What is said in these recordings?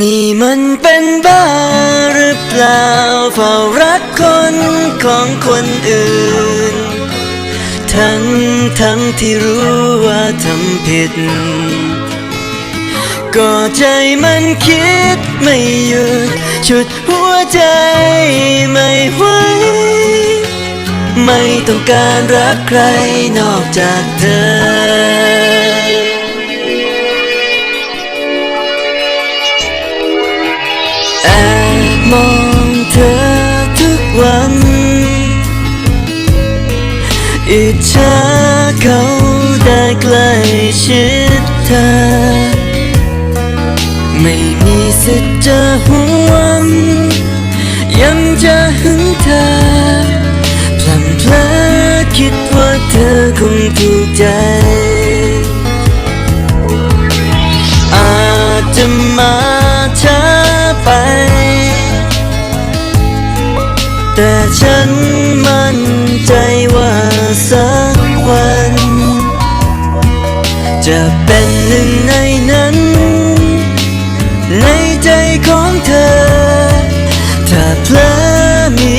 นี่มันเป็นบ้าหรือเปล่าเฝ้ารักคนของคนอื่น ทั้งทั้งที่รู้ว่าทำผิด ก็ใจมันคิดไม่หยุดชุดหัวใจไม่ไหวไม่ต้องการรักใครนอกจากเธอ แอบมองเธอทุกวัน อิจฉาเขาได้ใกล้ชิดเธอ ไม่มีสิทธิ์จะห่วงยังจะหึงเธอพลันเพลอคิดว่าเธอคงถูกใจ จะเป็นหนึ่งในนั้น ในใจของเธอ ถ้าเพลอมี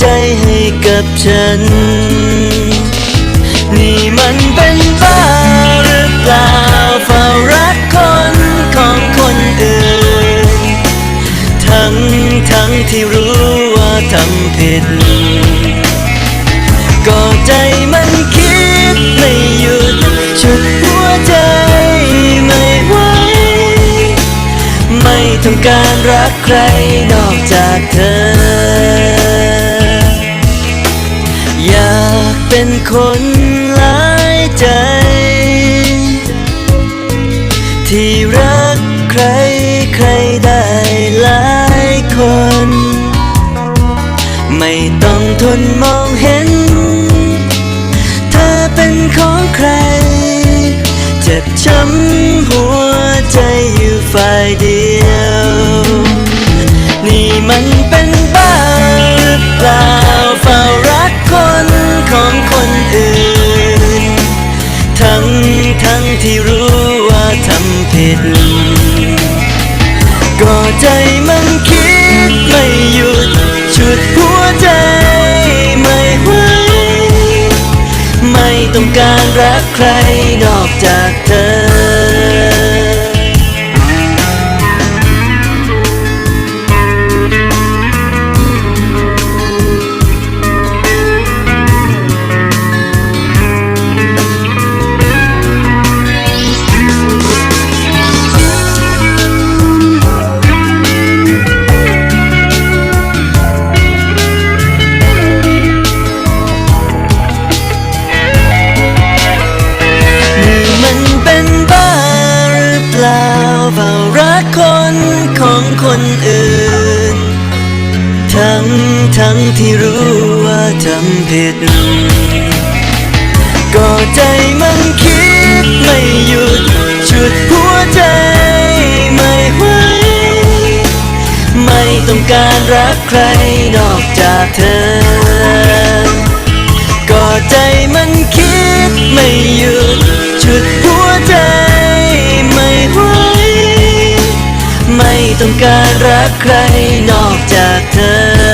ใจให้กับฉัน นี่มันเป็นบ้าหรือเปล่าเฝ้ารักคนของคนอื่น ทั้งทั้งที่รู้ว่าทำผิดก็ใจมันคิดไม่หยุ การรักใครนอกจากเธอ อยากเป็นคนหลายใจ ที่รักใครใครได้หลายคน ไม่ต้องทนมองเห็น เธอเป็นของใคร เจ็บช้ำ ด ก็ใจมันคิดไม่หยุด ชุดหัวใจไม่ไหวไม่ต้องการรักใครนอกจากเธอ คนอื่น ทั้งทั้งที่รู้ว่าทำผิด ก็ใจมันคิดไม่หยุดชุดหัวใจไม่ไหวไม่ต้องการรักใครนอกจากเธอ ต้องการรักใครนอกจากเธอ